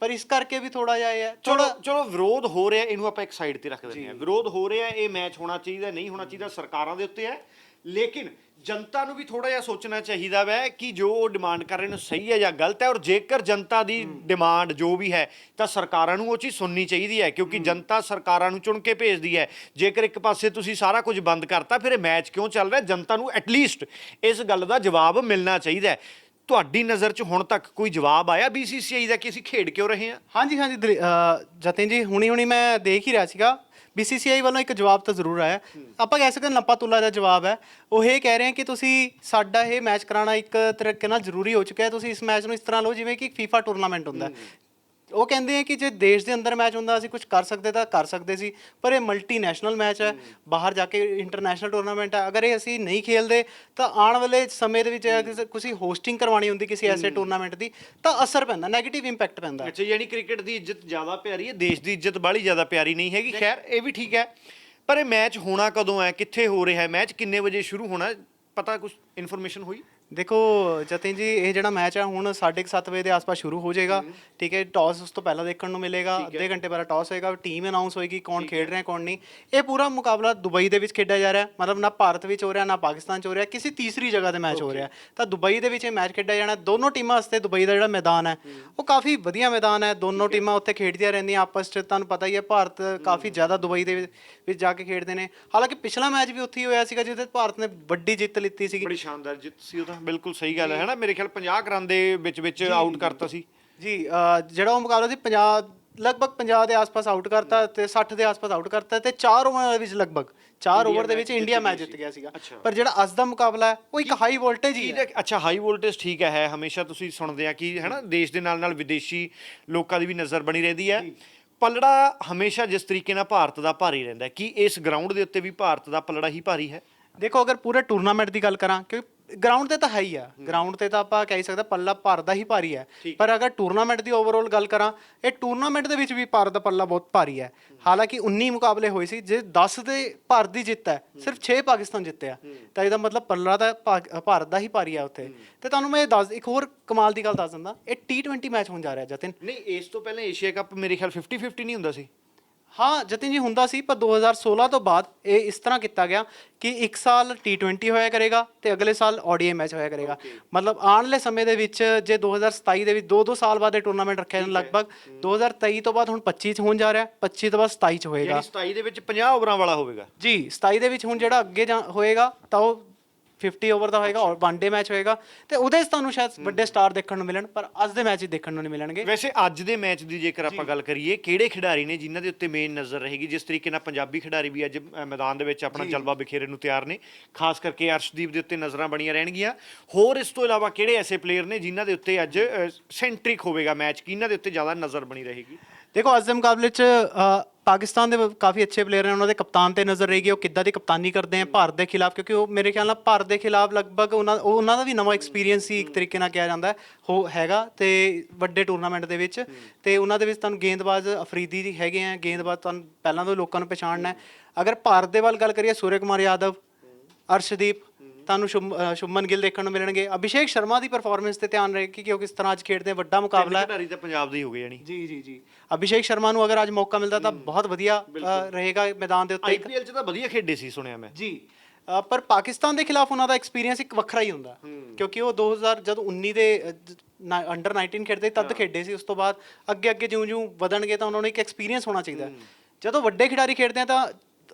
ਪਰ ਇਸ ਕਰਕੇ ਵੀ ਥੋੜਾ ਜਿਹਾ ਇਹ ਹੈ ਚਲੋ ਚਲੋ ਵਿਰੋਧ ਹੋ ਰਿਹਾ ਇਹਨੂੰ ਆਪਾਂ ਇੱਕ ਸਾਈਡ ਤੇ ਰੱਖ ਦਿੰਦੇ ਹਾਂ। ਵਿਰੋਧ ਹੋ ਰਿਹਾ ਇਹ ਮੈਚ ਹੋਣਾ ਚਾਹੀਦਾ ਨਹੀਂ ਹੋਣਾ ਚਾਹੀਦਾ ਸਰਕਾਰਾਂ ਦੇ ਉੱਤੇ ਹੈ। ਲੇਕਿਨ ਜਨਤਾ ਨੂੰ ਵੀ ਥੋੜਾ ਜਿਹਾ ਸੋਚਣਾ ਚਾਹੀਦਾ ਵੈ ਕਿ ਜੋ ਉਹ ਡਿਮਾਂਡ ਕਰ ਰਹੇ ਨੇ ਸਹੀ ਹੈ ਜਾਂ ਗਲਤ ਹੈ ਔਰ ਜੇਕਰ ਜਨਤਾ ਦੀ ਡਿਮਾਂਡ ਜੋ ਵੀ ਹੈ ਤਾਂ ਸਰਕਾਰਾਂ ਨੂੰ ਉਹ ਚੀਜ਼ ਸੁਣਨੀ ਚਾਹੀਦੀ ਹੈ ਕਿਉਂਕਿ ਜਨਤਾ ਸਰਕਾਰਾਂ ਨੂੰ ਚੁਣ ਕੇ ਭੇਜਦੀ ਹੈ। ਜੇਕਰ ਇੱਕ ਪਾਸੇ ਤੁਸੀਂ ਸਾਰਾ ਕੁਝ ਬੰਦ ਕਰਤਾ ਫਿਰ ਇਹ ਮੈਚ ਕਿਉਂ ਚੱਲ ਰਿਹਾ? ਜਨਤਾ ਨੂੰ ਐਟਲੀਸਟ ਇਸ ਗੱਲ ਦਾ ਜਵਾਬ ਮਿਲਣਾ ਚਾਹੀਦਾ ਹੈ। ਤੁਹਾਡੀ ਨਜ਼ਰ 'ਚ ਹੁਣ ਤੱਕ ਕੋਈ ਜਵਾਬ ਆਇਆ BCCI ਦਾ ਕਿ ਅਸੀਂ ਖੇਡ ਕਿਉਂ ਰਹੇ ਹਾਂ? ਹਾਂਜੀ ਹਾਂਜੀ ਦਲੀ- ਅਹ ਜਤਿਨ ਜੀ ਹੁਣੀ ਹੁਣੀ ਮੈਂ ਦੇਖ ਹੀ ਰਿਹਾ ਸੀਗਾ। BCCI ਵੱਲੋਂ ਇੱਕ ਜਵਾਬ ਤਾਂ ਜ਼ਰੂਰ ਆਇਆ। ਆਪਾਂ ਕਹਿ ਸਕਦੇ ਹਾਂ ਨੱਪਾ ਤੁਲਾ ਦਾ ਜਵਾਬ ਹੈ। ਉਹ ਇਹ ਕਹਿ ਰਹੇ ਹਨ ਕਿ ਤੁਸੀਂ ਸਾਡਾ ਇਹ ਮੈਚ ਕਰਾਉਣਾ ਇੱਕ ਤਰੀਕੇ ਨਾਲ ਜ਼ਰੂਰੀ ਹੋ ਚੁੱਕਿਆ ਹੈ। ਤੁਸੀਂ ਇਸ ਮੈਚ ਨੂੰ ਇਸ ਤਰ੍ਹਾਂ ਲਓ ਜਿਵੇਂ ਕਿ ਇੱਕ FIFA ਟੂਰਨਾਮੈਂਟ ਹੁੰਦਾ ਹੈ। ਉਹ ਕਹਿੰਦੇ ਆ ਕਿ ਜੇ ਦੇਸ਼ ਦੇ ਅੰਦਰ ਮੈਚ ਹੁੰਦਾ ਅਸੀਂ ਕੁਝ ਕਰ ਸਕਦੇ ਤਾਂ ਕਰ ਸਕਦੇ ਸੀ ਪਰ ਇਹ ਮਲਟੀਨੈਸ਼ਨਲ ਮੈਚ ਹੈ ਬਾਹਰ ਜਾ ਕੇ ਇੰਟਰਨੈਸ਼ਨਲ ਟੂਰਨਾਮੈਂਟ ਹੈ ਅਗਰ ਇਹ ਅਸੀਂ ਨਹੀਂ ਖੇਲਦੇ ਤਾਂ ਆਉਣ ਵਾਲੇ ਸਮੇਂ ਦੇ ਵਿੱਚ ਕਿਸੇ ਹੋਸਟਿੰਗ ਕਰਵਾਉਣੀ ਹੁੰਦੀ ਕਿਸੇ ਐਸੇ ਟੂਰਨਾਮੈਂਟ ਦੀ ਤਾਂ ਅਸਰ ਪੈਂਦਾ 네ਗੇਟਿਵ ਇੰਪੈਕਟ ਪੈਂਦਾ। ਅੱਛਾ ਯਾਨੀ ਕ੍ਰਿਕਟ ਦੀ ਇੱਜ਼ਤ ਜ਼ਿਆਦਾ ਪਿਆਰੀ ਹੈ ਦੇਸ਼ ਦੀ ਇੱਜ਼ਤ ਬਾਹਲੀ ਜ਼ਿਆਦਾ ਪਿਆਰੀ ਨਹੀਂ ਹੈਗੀ। ਖੈਰ ਇਹ ਵੀ ਠੀਕ ਹੈ ਪਰ ਇਹ ਮੈਚ ਹੋਣਾ ਕਦੋਂ ਹੈ ਕਿੱਥੇ ਹੋ ਰਿਹਾ ਹੈ ਮੈਚ ਕਿੰਨੇ ਵਜੇ ਸ਼ੁਰੂ ਹੋਣਾ? ਪਤਾ ਕੁਝ ਇਨਫੋਰਮੇਸ਼ਨ ਹੋਈ? ਦੇਖੋ ਜਤਿਨ ਜੀ ਇਹ ਜਿਹੜਾ ਮੈਚ ਹੈ ਹੁਣ 7:30 ਵਜੇ ਦੇ ਆਸ-ਪਾਸ ਸ਼ੁਰੂ ਹੋ ਜਾਏਗਾ। ਠੀਕ ਹੈ ਟਾਸ ਉਸ ਤੋਂ ਪਹਿਲਾਂ ਦੇਖਣ ਨੂੰ ਮਿਲੇਗਾ। ਅੱਧੇ ਘੰਟੇ ਬਾਅਦ ਟਾਸ ਹੋਏਗਾ ਟੀਮ ਅਨਾਉਂਸ ਹੋਏਗੀ ਕੌਣ ਖੇਡ ਰਿਹਾ ਕੌਣ ਨਹੀਂ। ਇਹ ਪੂਰਾ ਮੁਕਾਬਲਾ ਦੁਬਈ ਦੇ ਵਿੱਚ ਖੇਡਿਆ ਜਾ ਰਿਹਾ। ਮਤਲਬ ਨਾ ਭਾਰਤ ਵਿੱਚ ਹੋ ਰਿਹਾ ਨਾ ਪਾਕਿਸਤਾਨ 'ਚ ਹੋ ਰਿਹਾ ਕਿਸੇ ਤੀਸਰੀ ਜਗ੍ਹਾ ਤੇ ਮੈਚ ਹੋ ਰਿਹਾ। ਤਾਂ ਦੁਬਈ ਦੇ ਵਿੱਚ ਇਹ ਮੈਚ ਖੇਡਿਆ ਜਾਣਾ। ਦੋਨੋਂ ਟੀਮਾਂ ਵਾਸਤੇ ਦੁਬਈ ਦਾ ਜਿਹੜਾ ਮੈਦਾਨ ਹੈ ਉਹ ਕਾਫੀ ਵਧੀਆ ਮੈਦਾਨ ਹੈ। ਦੋਨੋਂ ਟੀਮਾਂ ਉੱਥੇ ਖੇਡਦੀਆਂ ਰਹਿੰਦੀਆਂ ਆਪਸ 'ਚ ਤੁਹਾਨੂੰ ਪਤਾ ਹੀ ਹੈ ਭਾਰਤ ਕਾਫੀ ਜ਼ਿਆਦਾ ਦੁਬਈ ਦੇ ਵਿੱਚ- ਜਾ ਕੇ ਖੇਡਦੇ ਨੇ। ਹਾਲਾਂਕਿ ਪਿਛਲਾ ਮੈਚ ਵੀ ਉੱਥੇ ਹੀ ਹੋਇਆ ਸੀਗਾ 'ਚ ਭਾਰਤ ਨੇ ਵੱਡੀ ਜਿੱਤ ਲਿੱਤੀ ਸੀਗੀ। ਬੜੀ ਸ਼ਾਨਦਾਰ ਜਿੱਤ ਸੀ ਉਹ ਤਾਂ। ਬਿਲਕੁਲ ਸਹੀ ਗੱਲ ਹੈ ਨਾ ਮੇਰੇ ਖਿਆਲ 50 ਰਨ ਦੇ ਵਿੱਚ ਵਿੱਚ ਆਊਟ ਕਰਤਾ ਸੀ। ਜੀ ਜਿਹੜਾ ਉਹ ਮੁਕਾਬਲਾ ਸੀ 50 ਲਗਭਗ 50 ਦੇ ਆਸ-ਪਾਸ ਆਊਟ ਕਰਤਾ ਤੇ 60 ਦੇ ਆਸ-ਪਾਸ ਆਊਟ ਕਰਤਾ ਤੇ 4 ਓਵਰ ਦੇ ਵਿੱਚ ਲਗਭਗ 4 ਓਵਰ ਦੇ ਵਿੱਚ ਇੰਡੀਆ ਮੈਚ ਜਿੱਤ। ਗਿਆ ਸੀਗਾ। ਪਰ ਜਿਹੜਾ ਅੱਜ ਦਾ ਮੁਕਾਬਲਾ ਹੈ ਉਹ ਇੱਕ ਹਾਈ ਵੋਲਟੇਜ ਹੀ ਹੈ। ਅੱਛਾ ਹਾਈ ਵੋਲਟੇਜ ਠੀਕ ਹੈ ਹਮੇਸ਼ਾ ਤੁਸੀਂ ਸੁਣਦੇ ਆ ਕਿ ਹੈਨਾ ਦੇਸ਼ ਦੇ ਨਾਲ ਨਾਲ ਵਿਦੇਸ਼ੀ ਲੋਕਾਂ ਦੀ ਵੀ ਨਜ਼ਰ ਬਣੀ ਰਹਿੰਦੀ ਹੈ। ਪਲੜਾ ਹਮੇਸ਼ਾ ਜਿਸ ਤਰੀਕੇ ਨਾਲ ਭਾਰਤ ਦਾ ਭਾਰੀ ਰਹਿੰਦਾ ਹੈ ਕੀ ਇਸ ਗਰਾਊਂਡ ਦੇ ਉੱਤੇ ਵੀ ਭਾਰਤ ਦਾ ਪਲੜਾ ਹੀ ਭਾਰੀ ਹੈ? ਦੇਖੋ ਅਗਰ ਪੂਰੇ ਟੂਰਨਾਮੈਂਟ ਦੀ ਗੱਲ ਕਰਾਂ ਕਿ ਗਰਾਊਂਡ ਤੇ ਤਾਂ ਹੈ ਹੀ ਆ। ਗਰਾਊਂਡ ਤੇ ਤਾਂ ਆਪਾਂ ਕਹਿ ਸਕਦੇ ਪੱਲਾ ਭਾਰਤ ਦਾ ਹੀ ਭਾਰੀ ਹੈ ਪਰ ਅਗਰ ਟੂਰਨਾਮੈਂਟ ਦੀ ਓਵਰਆਲ ਗੱਲ ਕਰਾਂ ਇਹ ਟੂਰਨਾਮੈਂਟ ਦੇ ਵਿੱਚ ਵੀ ਭਾਰਤ ਦਾ ਪੱਲਾ ਬਹੁਤ ਭਾਰੀ ਹੈ। ਹਾਲਾਂਕਿ 19 ਮੁਕਾਬਲੇ ਹੋਏ ਸੀ ਜੇ 10 ਦੇ ਭਾਰਤ ਦੀ ਜਿੱਤ ਹੈ ਸਿਰਫ 6 ਪਾਕਿਸਤਾਨ ਜਿੱਤਿਆ। ਤਾਂ ਇਹਦਾ ਮਤਲਬ ਪੱਲਾ ਤਾਂ ਭਾ- ਭਾਰਤ ਦਾ ਹੀ ਭਾਰੀ ਹੈ ਉੱਥੇ। ਤੇ ਤੁਹਾਨੂੰ ਮੈਂ ਇਹ ਦੱਸ ਇੱਕ ਹੋਰ ਕਮਾਲ ਦੀ ਗੱਲ ਦੱਸ ਦਿੰਦਾ ਇਹ T20 ਮੈਚ ਹੋਣ ਜਾ ਰਿਹਾ ਜਤਿਨ। ਨਹੀਂ ਇਸ ਤੋਂ ਪਹਿਲਾਂ ਏਸ਼ੀਆ ਕੱਪ ਮੇਰੇ ਖਿਆਲ 50 50 ਨਹੀਂ ਹੁੰਦਾ ਸੀ। ਹਾਂ ਜਤਿਨ ਜੀ ਹੁੰਦਾ ਸੀ ਪਰ 2016 ਤੋਂ ਬਾਅਦ ਇਹ ਇਸ ਤਰ੍ਹਾਂ ਕੀਤਾ ਗਿਆ ਕਿ ਇੱਕ ਸਾਲ T20 ਹੋਇਆ ਕਰੇਗਾ ਤੇ ਅਗਲੇ ਸਾਲ ODI ਮੈਚ ਹੋਇਆ ਕਰੇਗਾ। ਮਤਲਬ ਆਉਣ ਵਾਲੇ ਸਮੇਂ ਦੇ ਵਿੱਚ ਜੇ 2027 ਦੇ ਵਿੱਚ 2-2 ਸਾਲ ਬਾਅਦ ਇਹ ਟੂਰਨਾਮੈਂਟ ਰੱਖਿਆ ਜਾਣ ਲਗਭਗ 2023 ਤੋਂ ਬਾਅਦ ਹੁਣ 25 ਚ ਹੋਣ ਜਾ ਰਿਹਾ 25 ਤੋਂ ਬਾਅਦ 27 ਚ ਹੋਏਗਾ। ਯਾਨੀ 27 ਦੇ ਵਿੱਚ 50 ਓਵਰਾਂ ਵਾਲਾ ਹੋਵੇਗਾ। ਜੀ 27 ਦੇ ਵਿੱਚ ਹੁਣ ਜਿਹੜਾ ਅੱਗੇ ਜਾ- ਹੋਏਗਾ ਤਾਂ ਉਹ 50 ਓਵਰ ਦਾ ਹੋਏਗਾ ਔਰ ਵਨ ਡੇ ਮੈਚ ਹੋਏਗਾ ਤੇ ਉਹਦੇ 'ਚ ਤੁਹਾਨੂੰ ਸ਼ਾਇਦ ਵੱਡੇ ਸਟਾਰ ਦੇਖਣ ਨੂੰ ਮਿਲਣ ਪਰ ਅੱਜ ਦੇ ਮੈਚ 'ਚ ਦੇਖਣ ਨੂੰ ਨਹੀਂ ਮਿਲਣਗੇ। ਵੈਸੇ ਅੱਜ ਦੇ ਮੈਚ ਦੀ ਜੇਕਰ ਆਪਾਂ ਗੱਲ ਕਰੀਏ ਕਿਹੜੇ ਖਿਡਾਰੀ ਨੇ ਜਿਨ੍ਹਾਂ ਦੇ ਉੱਤੇ ਮੇਨ ਨਜ਼ਰ ਰਹੇਗੀ? ਜਿਸ ਤਰੀਕੇ ਨਾਲ ਪੰਜਾਬੀ ਖਿਡਾਰੀ ਵੀ ਅੱਜ ਅ, ਮੈਦਾਨ ਦੇ ਵਿੱਚ ਆਪਣਾ ਜਲਵਾ ਬਿਖੇਰੇ ਨੂੰ ਤਿਆਰ ਨੇ ਖਾਸ ਕਰਕੇ ਅਰਸ਼ਦੀਪ ਦੇ ਉੱਤੇ ਨਜ਼ਰਾਂ ਬਣੀਆਂ ਰਹਿਣਗੀਆਂ। ਹੋਰ ਇਸ ਤੋਂ ਇਲਾਵਾ ਕਿਹੜੇ ਐਸੇ ਪਲੇਅਰ ਨੇ ਜਿਨ੍ਹਾਂ ਦੇ ਉੱਤੇ ਅੱਜ ਸੈਂਟ੍ਰਿਕ ਹੋਵੇਗਾ ਮੈਚ ਕਿਹਨਾਂ ਦੇ ਉੱਤੇ ਜ਼ਿਆਦਾ ਨਜ਼ਰ ਬਣੀ ਰਹੇਗੀ? ਦੇਖੋ, ਅੱਜ ਦੇ ਮੁਕਾਬਲੇ 'ਚ ਪਾਕਿਸਤਾਨ ਦੇ ਕਾਫੀ ਅੱਛੇ ਪਲੇਅਰ ਨੇ, ਉਹਨਾਂ ਦੇ ਕਪਤਾਨ ਤੇ ਨਜ਼ਰ ਰਹੇਗੀ, ਉਹ ਕਿੱਦਾਂ ਦੀ ਕਪਤਾਨੀ ਕਰਦੇ ਆ ਭਾਰਤ ਦੇ ਖਿਲਾਫ, ਕਿਉਂਕਿ ਉਹ ਮੇਰੇ ਖਿਆਲ ਨਾਲ ਭਾਰਤ ਦੇ ਖਿਲਾਫ ਲਗਭਗ ਉਹਨਾਂ, ਉਹ- ਉਹਨਾਂ ਦਾ ਵੀ ਨਵਾਂ ਐਕਸਪੀਰੀਅੰਸ ਹੀ ਇੱਕ ਤਰੀਕੇ ਨਾਲ ਕਿਹਾ ਜਾਂਦਾ ਹੋ ਹੈਗਾ ਤੇ ਵੱਡੇ ਟੂਰਨਾਮੈਂਟ ਦੇ ਵਿੱਚ ਤੇ ਉਹਨਾਂ ਦੇ ਵਿੱਚ ਤੁਹਾਨੂੰ ਗੇਂਦਬਾਜ਼ ਅਫਰੀਦੀ ਜੀ ਹੈਗੇ ਆ, ਗੇਂਦਬਾਜ਼ ਤੁਹਾਨੂੰ ਪਹਿਲਾਂ ਤੋਂ ਲੋਕਾਂ ਨੂੰ ਪਛਾਣਨਾ ਹੈ। ਅਗਰ ਭਾਰਤ ਦੇ ਵੱਲ ਗੱਲ ਕਰੀਏ ਸੂਰਜ ਕੁਮਾਰ ਯਾਦਵ, ਅਰਸ਼ਦੀਪ ਤੁਹਾਨੂੰ ਸ਼ੁਭ- ਅ, ਸ਼ੁਭਮਨ ਗਿੱਲ ਦੇਖਣ ਨੂੰ ਮਿਲਣਗੇ। ਅਭਿਸ਼ੇਕ ਸ਼ਰਮਾ ਦੀ ਪਰਫਾਰਮੈਂਸ ਤੇ ਧਿਆਨ ਰਹੇ ਕਿ ਉਹ ਕਿਸ ਤਰ੍ਹਾਂ ਅੱਜ ਖੇਡਦੇ ਆ ਵੱਡਾ ਮੁਕਾਬਲਾ ਹੈ। ਖਿਡਾਰੀ ਤਾਂ ਪੰਜਾਬ ਦੇ ਹੀ ਹੋ ਗਏ ਯਾਨੀ। ਜੀ ਜੀ ਜੀ। ਅਭਿਸ਼ੇਕ ਸ਼ਰਮਾ ਨੂੰ ਅਗਰ ਅੱਜ ਮੌਕਾ ਮਿਲਦਾ ਤਾਂ ਬਹੁਤ ਵਧੀਆ ਅ, ਰਹੇਗਾ ਮੈਦਾਨ ਦੇ ਉੱਤੇ। ਆਈਪੀਐਲ 'ਚ ਤਾਂ ਵਧੀਆ ਖੇਡੇ ਸੀ ਸੁਣਿਆ ਮੈਂ। ਜੀ। ਅ, ਪਰ ਪਾਕਿਸਤਾਨ ਦੇ ਖਿਲਾਫ ਉਹਨਾਂ ਦਾ ਐਕਸਪੀਰੀਅੰਸ ਇੱਕ ਵੱਖਰਾ ਹੀ ਹੁੰਦਾ। ਕਿਉਂਕਿ ਉਹ 2000 ਜਦੋਂ 19 ਦੇ ਅੰਡਰ 19 ਖੇਡਦੇ ਤਦ ਖੇਡੇ ਸੀ। ਉਸ ਤੋਂ ਬਾਅਦ ਅੱਗੇ ਅੱਗੇ ਜਿਉਂ-ਜਿਉਂ ਵਧਣਗੇ ਤਾਂ ਉਹਨਾਂ ਨੂੰ ਇੱਕ ਐਕਸਪੀਰੀਅੰਸ ਹੋਣਾ ਚਾਹੀਦਾ। ਹੈ। ਜਦੋਂ ਵੱਡੇ ਖਿਡਾਰੀ ਖੇਡਦੇ ਆ ਤਾਂ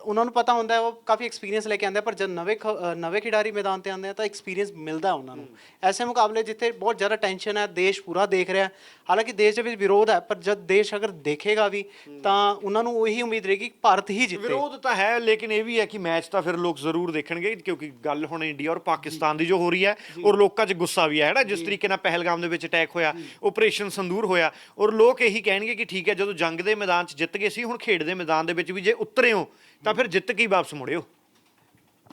ਉਹਨਾਂ ਨੂੰ ਪਤਾ ਹੁੰਦਾ ਹੈ ਉਹ ਕਾਫੀ ਐਕਸਪੀਰੀਅੰਸ ਲੈ ਕੇ ਆਉਂਦੇ ਆ ਪਰ ਜਦ ਨਵੇਂ ਖ- ਅ, ਨਵੇਂ ਖਿਡਾਰੀ ਮੈਦਾਨ ਤੇ ਆਉਂਦੇ ਆ ਤਾਂ ਐਕਸਪੀਰੀਅੰਸ ਮਿਲਦਾ ਉਹਨਾਂ ਨੂੰ। ਐਸੇ ਮੁਕਾਬਲੇ ਜਿੱਥੇ ਬਹੁਤ ਜ਼ਿਆਦਾ ਟੈਨਸ਼ਨ ਹੈ ਦੇਸ਼ ਪੂਰਾ ਦੇਖ ਰਿਹਾ ਹੈ। ਹਾਲਾਂਕਿ ਦੇਸ਼ ਦੇ ਵਿੱਚ ਵਿਰੋਧ ਹੈ ਪਰ ਜਦ ਦੇਸ਼ ਅਗਰ ਦੇਖੇਗਾ ਵੀ ਤਾਂ ਉਹਨਾਂ ਨੂੰ ਉਹੀ ਉਮੀਦ ਰਹੇਗੀ ਕਿ ਭਾਰਤ ਹੀ ਜਿੱਤੇ। ਵਿਰੋਧ ਤਾਂ ਹੈ ਲੇਕਿਨ ਇਹ ਵੀ ਹੈ ਕਿ ਮੈਚ ਤਾਂ ਫਿਰ ਲੋਕ ਜ਼ਰੂਰ ਦੇਖਣਗੇ ਕਿਉਂਕਿ ਗੱਲ ਹੁਣ ਇੰਡੀਆ ਔਰ ਪਾਕਿਸਤਾਨ ਦੀ ਜੋ ਹੋ ਰਹੀ ਹੈ ਔਰ ਲੋਕਾਂ 'ਚ ਗੁੱਸਾ ਵੀ ਹੈ ਹੈਨਾ ਜਿਸ ਤਰੀਕੇ ਨਾਲ ਪਹਿਲਗਾਮ ਦੇ ਵਿੱਚ ਅਟੈਕ ਹੋਇਆ ਆਪਰੇਸ਼ਨ ਸੰਦੂਰ ਹੋਇਆ ਔਰ ਲੋਕ ਇਹੀ ਕਹਿਣਗੇ ਕਿ ਠੀਕ ਹੈ ਜਦੋਂ ਜੰਗ ਦੇ ਮੈਦਾਨ 'ਚ ਜਿੱਤ ਗਏ ਸੀ ਹੁਣ ਖੇਡ ਦੇ ਮੈਦਾਨ ਦੇ ਵਿੱਚ ਵੀ ਜੇ ਉਤਰੇ ਹੋ ਤਾਂ ਫਿਰ ਜਿੱਤ ਕੇ ਹੀ ਵਾਪਸ ਮੁੜਿਓ?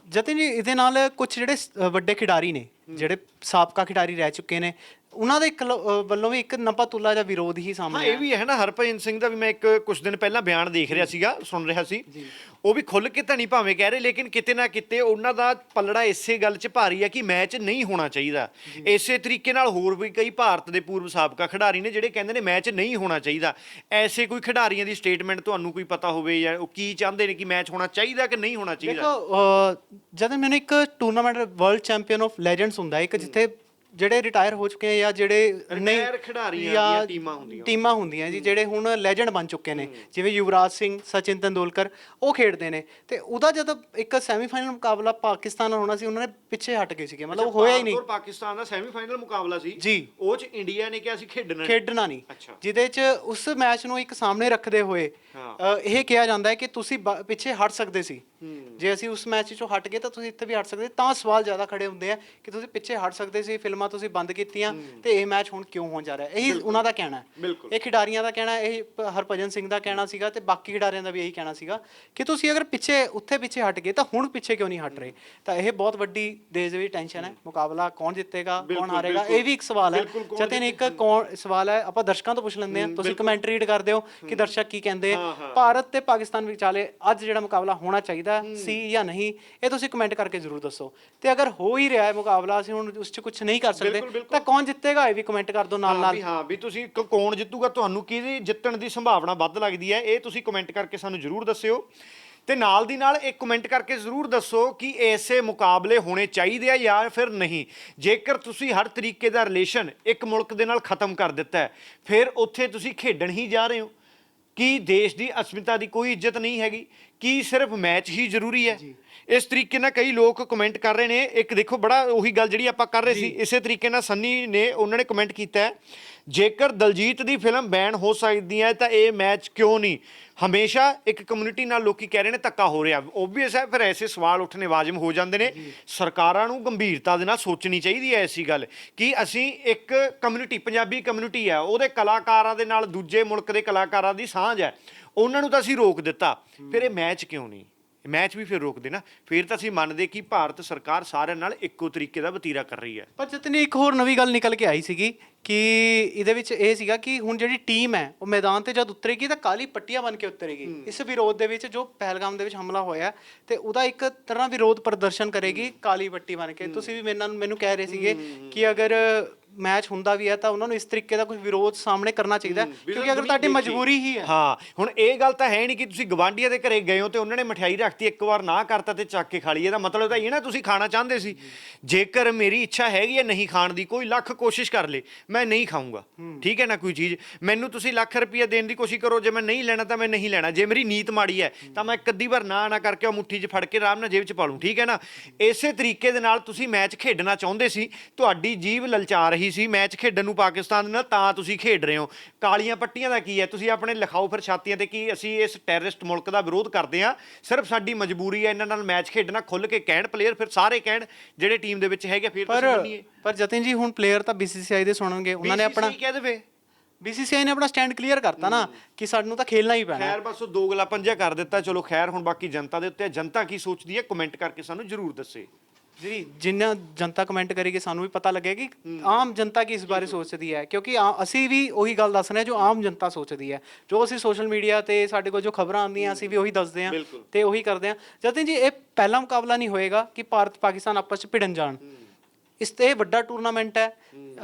ਜਤਿਨ ਜੀ ਇਹਦੇ ਨਾਲ ਕੁਝ ਜਿਹੜੇ ਸ- ਵੱਡੇ ਖਿਡਾਰੀ ਨੇ ਜਿਹੜੇ ਸਾਬਕਾ ਖਿਡਾਰੀ ਰਹਿ ਚੁੱਕੇ ਨੇ ਉਹਨਾਂ ਦੇ ਇੱਕ ਲ- ਅ, ਵੱਲੋਂ ਵੀ ਇੱਕ ਨੰਪਾ ਤੁਲਾ ਜਾਂ ਵਿਰੋਧ ਹੀ ਹਾਂ ਸਾਹਮਣੇ ਇਹ ਵੀ ਹੈ ਨਾ ਹਰਭਜਨ ਸਿੰਘ ਦਾ ਵੀ ਮੈਂ ਇੱਕ ਕੁਝ ਦਿਨ ਪਹਿਲਾਂ ਬਿਆਨ ਦੇਖ ਰਿਹਾ ਸੀਗਾ ਸੁਣ ਰਿਹਾ ਸੀ। ਉਹ ਵੀ ਖੁੱਲ ਕੇ ਤਾਂ ਨਹੀਂ ਭਾਵੇਂ ਕਹਿ ਰਹੇ ਲੇਕਿਨ ਕਿਤੇ ਨਾ ਕਿਤੇ ਉਹਨਾਂ ਦਾ ਪਲੜਾ ਇਸੇ ਗੱਲ 'ਚ ਭਾਰੀ ਹੈ ਕਿ ਮੈਚ ਨਹੀਂ ਹੋਣਾ ਚਾਹੀਦਾ। ਇਸੇ ਤਰੀਕੇ ਨਾਲ ਹੋਰ ਵੀ ਕਈ ਭਾਰਤ ਦੇ ਪੂਰਵ ਸਾਬਕਾ ਖਿਡਾਰੀ ਨੇ ਜਿਹੜੇ ਕਹਿੰਦੇ ਨੇ ਮੈਚ ਨਹੀਂ ਹੋਣਾ ਚਾਹੀਦਾ। ਐਸੇ ਕੋਈ ਖਿਡਾਰੀਆਂ ਦੀ ਸਟੇਟਮੈਂਟ ਤੁਹਾਨੂੰ ਕੋਈ ਪਤਾ ਹੋਵੇ ਜਾਂ ਉਹ ਕੀ ਚਾਹੁੰਦੇ ਨੇ ਕਿ ਮੈਚ ਹੋਣਾ ਚਾਹੀਦਾ ਕਿ ਨਹੀਂ ਹੋਣਾ ਚਾਹੀਦਾ? ਦੇਖੋ ਅ, ਜਦੋਂ ਮੈਨੂੰ ਇੱਕ tournament world champion of legends ਹੁੰਦਾ ਹੈ ਇੱਕ ਜਿੱਥੇ ਜਿਹੜੇ ਰਿਟਾਇਰ ਹੋ ਚੁੱਕੇ ਆ ਜਾਂ ਜਿਹੜੇ Retire ਖਿਡਾਰੀਆਂ ਜਾਂ ਦੀਆਂ ਟੀਮਾਂ ਹੁੰਦੀਆਂ। ਟੀਮਾਂ ਹੁੰਦੀਆਂ ਜੀ ਜਿਹੜੇ ਹੁਣ ਲੈਜੈਂਡ ਬਣ ਚੁੱਕੇ ਨੇ ਜਿਵੇਂ ਯੁਵਰਾਜ ਸਿੰਘ ਸਚਿਨ ਤੰਦੂਲਕਰ ਉਹ ਖੇਡਦੇ ਨੇ ਤੇ ਉਹਦਾ ਜਦੋਂ ਇੱਕ ਸੈਮੀਫਾਈਨਲ ਮੁਕਾਬਲਾ ਪਾਕਿਸਤਾਨ ਨਾਲ ਹੋਣਾ ਸੀ ਉਹਨਾਂ ਨੇ ਪਿੱਛੇ ਹਟ ਗਏ ਸੀਗੇ ਮਤਲਬ ਹੋਇਆ ਹੀ ਨਹੀਂ ਔਰ ਪਾਕਿਸਤਾਨ ਦਾ ਸੈਮੀਫਾਈਨਲ ਮੁਕਾਬਲਾ ਸੀ ਜੀ। ਉਹ 'ਚ ਇੰਡੀਆ ਨੇ ਕਿਹਾ ਸੀ ਖੇਡਣਾ ਨਹੀਂ। ਖੇਡਣਾ ਨਹੀਂ। ਜਿਹਦੇ 'ਚ ਉਸ ਮੈਚ ਨੂੰ ਇੱਕ ਸਾਹਮਣੇ ਰੱਖਦੇ ਹੋਏ। ਅ, ਇਹ ਕਿਹਾ ਜਾਂਦਾ ਹੈ ਕਿ ਤੁਸੀਂ ਬ- ਪਿੱਛੇ ਹਟ ਸਕਦੇ ਸੀ। ਜੇ ਅਸੀਂ ਉਸ ਮੈਚ 'ਚੋਂ ਹਟ ਗਏ ਤਾਂ ਤੁਸੀਂ ਇੱਥੇ ਵੀ ਹਟ ਸਕਦੇ। ਤਾਂ ਸਵਾਲ ਜ਼ਿਆਦਾ ਖੜੇ ਹੁੰਦੇ ਆ ਕਿ ਤੁਸੀਂ ਪਿੱਛੇ ਹਟ ਸਕਦੇ ਸੀ ਫਿਲਮਾਂ ਤੁਸੀਂ ਬੰਦ ਕੀਤੀਆਂ ਤੇ ਇਹ ਮੈਚ ਹੁਣ ਕਿਉਂ ਹੋਣ ਜਾ ਰਿਹਾ? ਇਹੀ ਉਹਨਾਂ ਦਾ ਕਹਿਣਾ ਹੈ। ਬਿਲਕੁਲ। ਇਹ ਖਿਡਾਰੀਆਂ ਦਾ ਕਹਿਣਾ ਇਹ ਪ- ਹਰਭਜਨ ਸਿੰਘ ਦਾ ਕਹਿਣਾ ਸੀਗਾ ਤੇ ਬਾਕੀ ਖਿਡਾਰੀਆਂ ਦਾ ਵੀ ਇਹੀ ਕਹਿਣਾ ਸੀਗਾ ਕਿ ਤੁਸੀਂ ਅਗਰ ਪਿੱਛੇ ਉੱਥੇ ਪਿੱਛੇ ਹਟ ਗਏ ਤਾਂ ਹੁਣ ਪਿੱਛੇ ਕਿਉਂ ਨਹੀਂ ਹਟ ਰਹੇ? ਤਾਂ ਇਹ ਬਹੁਤ ਵੱਡੀ ਦੇਸ਼ ਦੇ ਵਿੱਚ ਟੈਨਸ਼ਨ ਹੈ। ਮੁਕਾਬਲਾ ਕੌਣ ਜਿੱਤੇਗਾ ਕੌਣ ਬਿਲਕੁਲ, ਹਾਰੇਗਾ ਬਿਲਕੁਲ। ਇਹ ਵੀ ਇੱਕ ਸਵਾਲ ਹੈ। ਬਿਲਕੁਲ, ਕੌਣ ਇੱਕ ਕੌਣ ਸਵਾਲ ਹੈ। ਆਪਾਂ ਦਰਸ਼ਕਾਂ ਤੋਂ ਪੁੱਛ ਲੈਂਦੇ ਹਾਂ। ਤੁਸੀਂ ਕਮੈਂਟਰੀ ਰੀਡ ਕਰਦੇ ਹੋ ਕਿ ਦਰਸ਼ਕ ਕੀ ਕਹਿੰਦੇ? ਆ। ਭਾਰਤ ਤੇ ਪਾਕਿਸਤਾਨ ਵਿਚਾਲੇ ਅੱਜ ਜਿਹੜਾ ਮੁਕਾਬਲਾ ਹੋਣਾ ਚਾਹੀਦਾ ਸੀ ਜਾਂ ਨਹੀਂ ਇਹ ਤੁਸੀਂ ਕਮੈਂਟ ਕਰਕੇ ਜ਼ਰੂਰ ਦੱਸੋ। ਤੇ ਅਗਰ ਹੋ ਹੀ ਰਿਹਾ ਹੈ ਮੁਕਾਬਲਾ ਅਸੀਂ ਹੁਣ ਉਸ 'ਚ ਕੁਝ ਨਹੀਂ ਕਰ ਸਕਦੇ। ਤਾਂ ਕੌਣ ਜਿੱਤੇਗਾ ਇਹ ਵੀ ਕਮੈਂਟ ਕਰ ਦਿਓ ਨਾਲ ਨਾਲ। ਵੀ ਹਾਂ ਵੀ ਤੁਸੀਂ ਕੌਣ ਜਿੱਤੂਗਾ ਤੁਹਾਨੂੰ ਕਿਹਦੀ ਜਿੱਤਣ ਦੀ ਸੰਭਾਵਨਾ ਵੱਧ ਲੱਗਦੀ ਹੈ ਇਹ ਤੁਸੀਂ ਕਮੈਂਟ ਕਰਕੇ ਸਾਨੂੰ ਜਰੂਰ ਦੱਸਿਓ। ਤੇ ਨਾਲ ਦੀ ਨਾਲ ਇੱਕ ਕਮੈਂਟ ਕਰਕੇ ਜ਼ਰੂਰ ਦੱਸੋ ਕਿ ਐਸੇ ਮੁਕਾਬਲੇ ਹੋਣੇ ਚਾਹੀਦੇ ਆ ਜਾਂ ਫਿਰ ਨਹੀਂ। ਜੇਕਰ ਤੁਸੀਂ ਹਰ ਤਰੀਕੇ ਦਾ ਰਿਲੇਸ਼ਨ ਇੱਕ ਮੁਲਕ ਦੇ ਨਾਲ ਖਤਮ ਕਰ ਦਿੱਤਾ ਹੈ ਫਿਰ ਉੱਥੇ ਤੁਸੀਂ ਖੇਡਣ ਹੀ ਜਾ ਰਹੇ ਹੋ। ਕੀ ਦੇਸ਼ ਦੀ ਅਸਮਿਤਾ ਦੀ ਕੋਈ ਇੱਜ਼ਤ ਨਹੀਂ ਹੈਗੀ? ਕੀ ਸਿਰਫ ਮੈਚ ਹੀ ਜ਼ਰੂਰੀ ਹੈ? ਇਸ ਤਰੀਕੇ ਨਾਲ ਕਈ ਲੋਕ ਕਮੈਂਟ ਕਰ ਰਹੇ ਨੇ। ਇੱਕ ਦੇਖੋ ਬੜਾ ਉਹੀ ਗੱਲ ਜਿਹੜੀ ਆਪਾਂ ਕਰ ਰਹੇ ਸੀ ਇਸੇ ਤਰੀਕੇ ਨਾਲ ਸੰਨੀ ਨੇ ਉਹਨਾਂ ਨੇ ਕਮੈਂਟ ਕੀਤਾ ਹੈ ਜੇਕਰ ਦਲਜੀਤ ਦੀ ਫਿਲਮ ਬੈਨ ਹੋ ਸਕਦੀ ਹੈ ਤਾਂ ਇਹ ਮੈਚ ਕਿਉਂ ਨਹੀਂ? ਹਮੇਸ਼ਾ ਇੱਕ ਕਮਿਊਨਿਟੀ ਨਾਲ ਲੋਕੀ ਕਹਿ ਰਹੇ ਨੇ ਧੱਕਾ ਹੋ ਰਿਹਾ। ਓਬਵੀਅਸ ਹੈ ਫਿਰ ਐਸੇ ਸਵਾਲ ਉੱਠਣੇ ਵਾਜਮ ਹੋ ਜਾਂਦੇ ਨੇ। ਸਰਕਾਰਾਂ ਨੂੰ ਗੰਭੀਰਤਾ ਦੇ ਨਾਲ ਸੋਚਣੀ ਚਾਹੀਦੀ ਹੈ ਐਸੀ ਗੱਲ ਕਿ ਅਸੀਂ ਇੱਕ ਕਮਿਊਨਿਟੀ ਪੰਜਾਬੀ ਕਮਿਊਨਿਟੀ ਹੈ ਉਹਦੇ ਕਲਾਕਾਰਾਂ ਦੇ ਨਾਲ ਦੂਜੇ ਮੁਲਕ ਦੇ ਕਲਾਕਾਰਾਂ ਦੀ ਸਾਂਝ ਹੈ ਉਹਨਾਂ ਨੂੰ ਤਾਂ ਅਸੀਂ ਰੋਕ ਦਿੱਤਾ। ਫਿਰ ਇਹ ਮੈਚ ਕਿਉਂ ਨਹੀਂ? ਮੈਚ ਵੀ ਫਿਰ ਰੋਕਦੇ ਨਾ ਫਿਰ ਤਾਂ ਅਸੀਂ ਮੰਨਦੇ ਕਿ ਭਾਰਤ ਸਰਕਾਰ ਸਾਰਿਆਂ ਨਾਲ ਇੱਕੋ ਤਰੀਕੇ ਦਾ ਵਤੀਰਾ ਕਰ ਰਹੀ ਹੈ। ਪਰ ਜਤਨੀ ਇੱਕ ਹੋਰ ਨਵੀਂ ਗੱਲ ਨਿਕਲ ਕੇ ਆਈ ਸੀਗੀ ਕਿ ਇਹਦੇ ਵਿੱਚ ਇਹ ਸੀਗਾ ਕਿ ਹੁਣ ਜਿਹੜੀ ਟੀਮ ਹੈ ਉਹ ਮੈਦਾਨ ਤੇ ਜਦ ਉਤਰੇਗੀ ਤਾਂ ਕਾਲੀ ਪੱਟੀਆਂ ਬਣ ਕੇ ਉਤਰੇਗੀ। ਇਸ ਵਿਰੋਧ ਦੇ ਵਿੱਚ ਜੋ ਪਹਿਲਗਾਮ ਦੇ ਵਿੱਚ ਹਮਲਾ ਹੋਇਆ ਤੇ ਉਹਦਾ ਇੱਕ ਤਰ੍ਹਾਂ ਵਿਰੋਧ ਪ੍ਰਦਰਸ਼ਨ ਕਰੇਗੀ ਕਾਲੀ ਪੱਟੀ ਬਣ ਕੇ। ਤੁਸੀਂ ਵੀ ਮੇਰੇ ਨਾਲ ਮੈਨੂੰ ਕਹਿ ਰਹੇ ਸੀਗੇ ਕਿ ਅਗਰ ਮੈਚ ਹੁੰਦਾ ਵੀ ਹੈ ਤਾਂ ਉਹਨਾਂ ਨੂੰ ਇਸ ਤਰੀਕੇ ਦਾ ਕੁਝ ਵਿਰੋਧ ਸਾਹਮਣੇ ਕਰਨਾ ਚਾਹੀਦਾ ਹੈ, ਕਿਉਂਕਿ ਅਗਰ ਤੁਹਾਡੀ ਮਜਬੂਰੀ ਹੀ ਹੈ। ਹਾਂ ਹੁਣ ਇਹ ਗੱਲ ਤਾਂ ਹੈ ਨਹੀਂ ਕਿ ਤੁਸੀਂ ਗਵਾਂਡੀਆਂ ਦੇ ਘਰੇ ਗਏ ਹੋ ਤੇ ਉਹਨਾਂ ਨੇ ਮਠਿਆਈ ਰੱਖਤੀ ਇੱਕ ਵਾਰ ਨਾ ਕਰਤਾ ਤੇ ਚੱਕ ਕੇ ਖਾ ਲਈ ਇਹਦਾ ਮਤਲਬ ਤਾਂ ਇਹ ਨਾ ਤੁਸੀਂ ਖਾਣਾ ਚਾਹੁੰਦੇ ਸੀ। ਜੇਕਰ ਮੇਰੀ ਇੱਛਾ ਹੈਗੀ ਹੈ ਨਹੀਂ ਖਾਣ ਦੀ ਕੋਈ ਲੱਖ ਕੋਸ਼ਿਸ਼ ਕਰ ਲੇ ਮੈਂ ਨਹੀਂ ਖਾਊਂਗਾ। ਠੀਕ ਹੈ ਨਾ ਕੋਈ ਚੀਜ਼? ਮੈਨੂੰ ਤੁਸੀਂ ਲੱਖ ਰੁਪਈਆ ਦੇਣ ਦੀ ਕੋਸ਼ਿਸ਼ ਕਰੋ ਜੇ ਮੈਂ ਨਹੀਂ ਲੈਣਾ ਤਾਂ ਮੈਂ ਨਹੀਂ ਲੈਣਾ। ਜੇ ਮੇਰੀ ਨੀਤ ਮਾੜੀ ਹੈ ਤਾਂ ਮੈਂ ਕੱਦੀ ਵਾਰ ਨਾ ਨਾ ਕਰਕੇ ਉਹ ਮੁੱਠੀ 'ਚ ਫੜ ਕੇ ਆਰਾਮ ਨਾਲ ਜੇਬ 'ਚ ਪਾ ਲੂੰ ਠੀਕ ਹੈ ਨਾ? ਇਸੇ ਤਰੀਕੇ ਦੇ ਨਾਲ ਤੁਸੀਂ ਮੈਚ ਖੇਡਣਾ ਚਾਹੁੰਦੇ ਸੀ ਤੁਹਾਡੀ ਜੀਵ ਲਲਚਾ ਰਹੀ ਸੀ ਮੈਚ ਖੇਡਣ ਨੂੰ ਪਾਕਿਸਤਾਨ ਦੇ ਨਾਲ ਤਾਂ ਤੁਸੀਂ ਖੇਡ ਰਹੇ ਹੋ। ਕਾਲੀਆਂ ਪੱਟੀਆਂ ਦਾ ਕੀ ਹੈ? ਤੁਸੀਂ ਆਪਣੇ ਲਿਖਾਓ ਫਿਰ ਛਾਤੀਆਂ ਤੇ ਕਿ ਅਸੀਂ ਇਸ ਟੈਰਰਿਸਟ ਮੁਲਕ ਦਾ ਵਿਰੋਧ ਕਰਦੇ ਹਾਂ? ਸਿਰਫ ਸਾਡੀ ਮਜਬੂਰੀ ਹੈ ਇਹਨਾਂ ਨਾਲ ਮੈਚ ਖੇਡਣਾ ਖੁੱਲ ਕੇ ਕਹਿਣ ਪਲੇਅਰ ਫਿਰ ਸਾਰੇ ਕਹਿਣ ਜਿਹੜੇ ਟੀਮ ਦੇ ਵਿੱਚ ਹੈਗੇ ਫਿਰ ਪਰ ਤੁਸੀਂ ਮੰਨੀਏ। ਪਰ ਜਤਨ ਜੀ ਹੁਣ ਪਲੇਅਰ ਤਾਂ BCCI ਦੇ ਸੁਣਨਗੇ। ਉਹਨਾਂ ਨੇ ਆਪਣਾ BCCI ਕਹਿ ਦੇਵੇ। BCCI ਨੇ ਆਪਣਾ ਸਟੈਂਡ ਕਲੀਅਰ ਕਰਤਾ ਨਾ ਕਿ ਸਾਨੂੰ ਤਾਂ ਖੇਲਣਾ ਹੀ ਪੈਣਾ। ਖੈਰ ਬਸ ਉਹ ਦੋ ਗਲਾ ਪੰਜਾ ਕਰ ਦਿੱਤਾ। ਚਲੋ ਖੈਰ ਹੁਣ ਬਾਕੀ ਜਨਤਾ ਦੇ ਉੱਤੇ ਹੈ। ਜਨਤਾ ਕੀ ਸੋਚਦੀ ਹੈ? ਕਮੈਂਟ ਕਰਕੇ ਸਾਨੂੰ ਜਰੂਰ ਦੱਸੇ। ਜੀ ਜਿੰਨਾ ਜਨਤਾ ਕਮੈਂਟ ਕਰੇਗੀ ਸਾਨੂੰ ਵੀ ਪਤਾ ਲੱਗੇਗਾ। ਕਿ ਆਮ ਜਨਤਾ ਕੀ ਇਸ ਬਾਰੇ ਸੋਚਦੀ ਹੈ? ਕਿਉਂਕਿ ਆ- ਅਸੀਂ ਵੀ ਉਹੀ ਗੱਲ ਦੱਸ ਰਹੇ ਹਾਂ ਜੋ ਆਮ ਜਨਤਾ ਸੋਚਦੀ ਹੈ। ਜੋ ਅਸੀਂ ਸੋਸ਼ਲ ਮੀਡੀਆ ਤੇ ਸਾਡੇ ਕੋਲ ਜੋ ਖਬਰਾਂ ਆਉਂਦੀਆਂ ਅਸੀਂ ਵੀ ਉਹੀ ਦੱਸਦੇ ਹਾਂ। ਤੇ ਉਹੀ ਕਰਦੇ ਹਾਂ। ਜਤਨ ਜੀ ਇਹ ਪਹਿਲਾ ਮੁਕਾਬਲਾ ਨਹੀਂ ਹੋਏਗਾ ਕਿ ਭਾਰਤ ਪਾਕਿਸਤਾਨ ਆਪਸ ਚ ਭਿੜਨ ਜਾਣ। ਇਸ ਤੇ ਇਹ ਵੱਡਾ ਟੂਰਨਾਮੈਂਟ ਹੈ।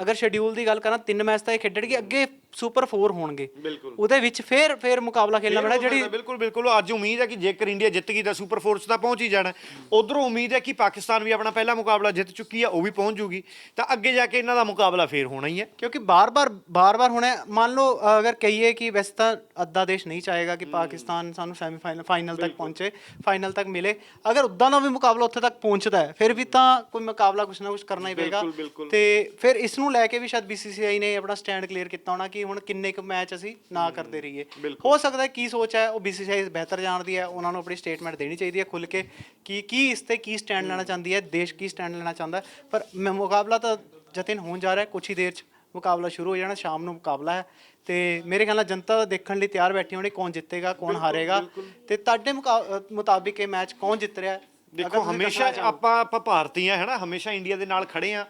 ਅਗਰ ਸ਼ਡਿਊਲ ਦੀ ਗੱਲ ਕਰਾਂ ਤਿੰਨ ਮੈਚ ਤਾਂ ਇਹ ਖੇਡਣਗੇ। ਅੱਗੇ ਸੁਪਰ 4 ਹੋਣਗੇ। ਬਿਲਕੁਲ। ਉਹਦੇ ਵਿੱਚ ਫੇਰ ਫੇਰ ਮੁਕਾਬਲਾ ਖੇਲਣਾ ਪੈਣਾ ਜਿਹੜੀ ਬਿਲਕੁਲ ਬਿਲਕੁਲ। ਅੱਜ ਉਮੀਦ ਹੈ ਕਿ ਜੇਕਰ ਇੰਡੀਆ ਜਿੱਤ ਗਈ ਤਾਂ ਸੁਪਰ ਫੋਰਸ ਤਾਂ ਪਹੁੰਚ ਹੀ ਜਾਣਾ। ਉਧਰੋਂ ਉਮੀਦ ਹੈ ਕਿ ਪਾਕਿਸਤਾਨ ਵੀ ਆਪਣਾ ਪਹਿਲਾ ਮੁਕਾਬਲਾ ਜਿੱਤ ਚੁੱਕੀ ਹੈ ਉਹ ਵੀ ਪਹੁੰਚ ਜੂਗੀ। ਤਾਂ ਅੱਗੇ ਜਾ ਕੇ ਇਹਨਾਂ ਦਾ ਮੁਕਾਬਲਾ ਫੇਰ ਹੋਣਾ ਹੀ ਹੈ। ਕਿਉਂਕਿ ਬਾਰ-ਬਾਰ ਬਾਰ-ਬਾਰ ਹੁਣ ਇਹ ਮੰਨ ਲਓ ਅ, ਅਗਰ ਕਹੀਏ ਕਿ ਵੈਸੇ ਤਾਂ ਅੱਧਾ ਦੇਸ਼ ਨਹੀਂ ਚਾਹੇਗਾ ਕਿ ਪਾਕਿਸਤਾਨ ਸਾਨੂੰ ਸੈਮੀਫਾਈਨਲ ਫਾਈਨਲ ਤੱਕ ਪਹੁੰਚੇ ਫਾਈਨਲ ਤੱਕ ਮਿਲੇ। ਅਗਰ ਉਦਾਂ ਦਾ ਵੀ ਮੁਕਾਬਲਾ ਉੱਥੇ ਤੱਕ ਪਹੁੰਚਦਾ ਹੈ ਫਿਰ ਵੀ ਤਾਂ ਕੋਈ ਮੁਕਾਬਲਾ ਕੁਛ ਨਾ ਕੁਛ ਕਰਨਾ ਹੀ ਪਏਗਾ। ਬਿਲਕੁਲ, ਬਿਲਕੁਲ। ਤੇ ਫਿਰ ਇਸ ਨੂੰ ਲੈ ਕੇ ਵੀ ਸ਼ਾਇਦ BCCI ਨੇ ਆਪਣਾ ਸਟੈਂਡ ਕਲੀਅਰ ਕੀਤਾ ਹੋਣਾ ਕਿ ਹੁਣ ਕਿੰਨੇ ਕੁ ਮੈਚ ਅਸੀਂ ਨਾ ਕਰਦੇ ਰਹੀਏ। ਹੋ ਸਕਦਾ ਹੈ ਕੀ ਸੋਚ ਹੈ ਉਹ BCCI ਬਿਹਤਰ ਜਾਣਦੀ ਹੈ ਉਹਨਾਂ ਨੂੰ ਆਪਣੀ ਸਟੇਟਮੈਂਟ ਦੇਣੀ ਚਾਹੀਦੀ ਹੈ ਖੁੱਲ ਕੇ ਕਿ ਕੀ ਇਸ ਤੇ ਕੀ ਸਟੈਂਡ ਲੈਣਾ ਚਾਹੁੰਦੀ ਹੈ ਦੇਸ਼ ਕੀ ਸਟੈਂਡ ਲੈਣਾ ਚਾਹੁੰਦਾ। ਪਰ ਮ- ਮੁਕਾਬਲਾ ਤਾਂ ਜਤਨ ਹੋਣ ਜਾ ਰਿਹਾ ਹੈ ਕੁਛ ਹੀ ਦੇਰ ਚ ਮੁਕਾਬਲਾ ਸ਼ੁਰੂ ਹੋ ਜਾਣਾ ਸ਼ਾਮ ਨੂੰ ਮੁਕਾਬਲਾ ਹੈ। ਤੇ ਮੇਰੇ ਖਿਆਲ ਨਾਲ ਜਨਤਾ ਦੇਖਣ ਲਈ ਤਿਆਰ ਬੈਠੀ ਹੋਣੀ ਕੌਣ ਜਿੱਤੇਗਾ ਕੌਣ ਹਾਰੇਗਾ। ਤੇ ਤੁਹਾਡੇ ਮੁਕਾ- ਅ, ਮੁਤਾਬਿਕ ਇਹ ਮੈਚ ਕੌਣ ਜਿੱਤ ਰਿਹਾ ਹੈ? ਅਗਰ ਦੇਖੋ ਤੁਸੀਂ ਹਮੇਸ਼ਾ ਚਾਹੋ। ਆਪਾਂ ਆਪਾਂ ਭਾਰਤੀ ਆ ਹੈਨਾ? ਹਮੇਸ਼ਾ ਇੰਡੀਆ ਦੇ ਨਾਲ ਖੜੇ ਆ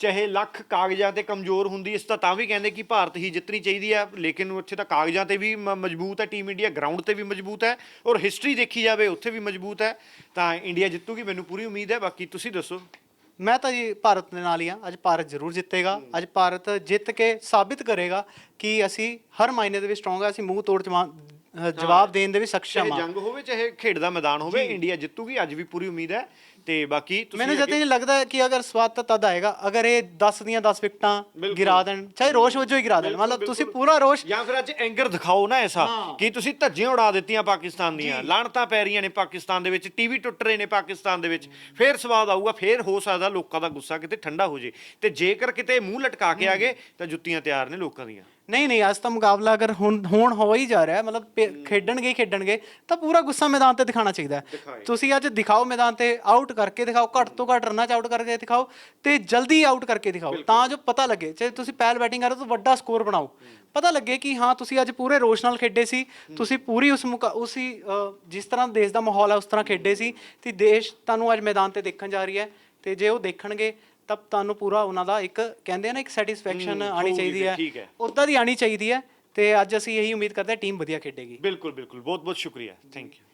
ਚਾਹੇ ਲੱਖ ਕਾਗਜ਼ਾਂ ਤੇ ਕਮਜ਼ੋਰ ਹੁੰਦੀ ਇਸ ਤਾਂ ਤਾਂ ਵੀ ਕਹਿੰਦੇ ਕਿ ਭਾਰਤ ਹੀ ਜਿੱਤਣੀ ਚਾਹੀਦੀ ਹੈ ਲੇਕਿਨ ਉੱਥੇ ਤਾਂ ਕਾਗਜ਼ਾਂ ਤੇ ਵੀ ਮ- ਮਜ਼ਬੂਤ ਹੈ ਟੀਮ ਇੰਡੀਆ ਗਰਾਊਂਡ ਤੇ ਵੀ ਮਜ਼ਬੂਤ ਹੈ ਔਰ ਹਿਸਟਰੀ ਦੇਖੀ ਜਾਵੇ ਉੱਥੇ ਵੀ ਮਜ਼ਬੂਤ ਹੈ। ਤਾਂ ਇੰਡੀਆ ਜਿੱਤੂਗੀ ਮੈਨੂੰ ਪੂਰੀ ਉਮੀਦ ਹੈ ਬਾਕੀ ਤੁਸੀਂ ਦੱਸੋ। ਮੈਂ ਤਾਂ ਜੀ ਭਾਰਤ ਦੇ ਨਾਲ ਹੀ ਆ ਅੱਜ ਭਾਰਤ ਜ਼ਰੂਰ ਜਿੱਤੇਗਾ ਅੱਜ ਭਾਰਤ ਜਿੱਤ ਕੇ ਸਾਬਿਤ ਕਰੇਗਾ ਕਿ ਅਸੀਂ ਹਰ ਮਾਇਨੇ ਦੇ ਵਿੱਚ ਸਟਰੋਂਗ ਆ ਅਸੀਂ ਮੂੰਹ ਤੋੜ ਅ, ਜਵਾਬ ਦੇਣ ਦੇ ਵੀ ਸક્ષਮ ਚਾਹੇ ਆ ਜੰਗ ਹੋਵੇ ਚਾਹੇ ਖੇਡ ਦਾ ਮੈਦਾਨ ਹੋਵੇ ਇੰਡੀਆ ਜਿੱਤੂਗੀ ਅੱਜ ਵੀ ਪੂਰੀ ਉਮੀਦ ਹੈ। ਤੇ ਬਾਕੀ ਤੁਸੀਂ ਮੈਨੂੰ ਜਦ ਅੱਗੇ- ਇਹ ਲੱਗਦਾ ਹੈ ਕਿ ਅਗਰ ਸਵਾਦ ਤਾਂ ਤਦ ਆਏਗਾ ਅਗਰ ਇਹ 10 ਦੀਆਂ 10 ਵਿਕਟਾਂ ਬਿਲਕੁਲ। ਗਿਰਾ ਦੇਣ ਚਾਹੇ ਰੋਸ਼ ਵਜੋਂ ਹੀ ਗਿਰਾ ਦੇਣ ਬਿਲਕੁਲ, ਮਤਲਬ ਤੁਸੀਂ ਬਿਲਕੁਲ। ਪੂਰਾ ਰੋਸ਼ ਜਾਂ ਫਿਰ ਅੱਜ ਐਂਗਰ ਦਿਖਾਓ ਨਾ ਐਸਾ ਹਾਂ। ਕਿ ਤੁਸੀਂ ਧੱਜੀਆਂ ਉਡਾ ਦਿੱਤੀਆਂ ਪਾਕਿਸਤਾਨ ਦੀਆਂ ਲਾਣਤਾਂ ਪੈ ਰਹੀਆਂ ਨੇ ਪਾਕਿਸਤਾਨ ਦੇ ਵਿੱਚ ਟੀਵੀ ਟੁੱਟ ਰਹੇ ਨੇ ਪਾਕਿਸਤਾਨ ਦੇ ਵਿੱਚ ਫੇਰ ਸਵਾਦ ਆਊਗਾ ਫੇਰ ਹੋ ਸਕਦਾ ਲੋਕਾਂ ਦਾ ਗੁੱਸਾ ਕਿਤੇ ਠੰਡਾ ਹੋ ਜੇ ਤੇ ਜੇਕਰ ਕਿਤੇ ਮੂੰਹ ਲਟਕਾ ਕੇ ਆ ਗਏ ਤਾਂ ਜੁੱਤੀਆਂ ਤਿਆਰ ਨੇ ਲੋਕਾਂ ਦੀਆਂ ਨਹੀਂ ਨਹੀਂ ਅੱਜ ਤਾਂ ਮੁਕਾਬਲਾ ਅਗਰ ਹੁਣ ਹੁਣ ਹੋ ਹੀ ਜਾ ਰਿਹਾ ਹੈ, ਮਤਲਬ ਪੇ- ਖੇਡਣਗੇ ਹੀ ਖੇਡਣਗੇ ਤਾਂ ਪੂਰਾ ਗੁੱਸਾ ਮੈਦਾਨ ਤੇ ਦਿਖਾਣਾ ਚਾਹੀਦਾ ਹੈ। ਤੁਸੀਂ ਅੱਜ ਦਿਖਾਓ ਮੈਦਾਨ ਤੇ ਆਊਟ ਕਰਕੇ ਦਿਖਾਓ ਘੱਟ ਤੋਂ ਘੱਟ ਰਨਾਂ ਚ ਆਊਟ ਕਰਕੇ ਦਿਖਾਓ ਤੇ ਜਲਦੀ ਆਊਟ ਕਰਕੇ ਦਿਖਾਓ ਤਾਂ ਜੋ ਪਤਾ ਲੱਗੇ। ਜੇ ਤੁਸੀਂ ਪਹਿਲ ਬੈਟਿੰਗ ਕਰ ਰਹੇ ਹੋ ਤਾਂ ਵੱਡਾ ਸਕੋਰ ਬਣਾਓ। ਪਤਾ ਲੱਗੇ ਕਿ ਹਾਂ ਤੁਸੀਂ ਅੱਜ ਪੂਰੇ ਰੋਸ਼ ਨਾਲ ਖੇਡੇ ਸੀ ਤੁਸੀਂ ਪੂਰੀ ਉਸ ਮੁਕਾ- ਉਸੀ ਅ, ਜਿਸ ਤਰ੍ਹਾਂ ਦੇਸ਼ ਦਾ ਮਾਹੌਲ ਹੈ ਉਸ ਤਰ੍ਹਾਂ ਖੇਡੇ ਸੀ ਤੇ ਦੇਸ਼ ਤੁਹਾਨੂੰ ਅੱਜ ਮੈਦਾਨ ਤੇ ਦੇਖਣ ਜਾ ਰਹੀ ਹੈ ਤੇ ਜੇ ਉਹ ਦੇਖਣਗੇ ਤਾਂ ਤੁਹਾਨੂੰ ਪੂਰਾ ਉਹਨਾਂ ਦਾ ਇੱਕ ਕਹਿੰਦੇ ਆ ਨਾ ਇੱਕ ਸੈਟੀਸਫੈਕਸ਼ਨ ਆਣੀ ਹੋਊਗੀ ਚਾਹੀਦੀ ਫਿਰ, ਹੈ। ਠੀਕ ਹੈ। ਉਦਾਂ ਦੀ ਆਣੀ ਚਾਹੀਦੀ ਹੈ ਤੇ ਅੱਜ ਅਸੀਂ ਇਹੀ ਉਮੀਦ ਕਰਦੇ ਹਾਂ ਟੀਮ ਵਧੀਆ ਖੇਡੇਗੀ। ਬਿਲਕੁਲ ਬਿਲਕੁਲ। ਬਹੁਤ ਬਹੁਤ ਸ਼ੁਕਰੀਆ। Thank you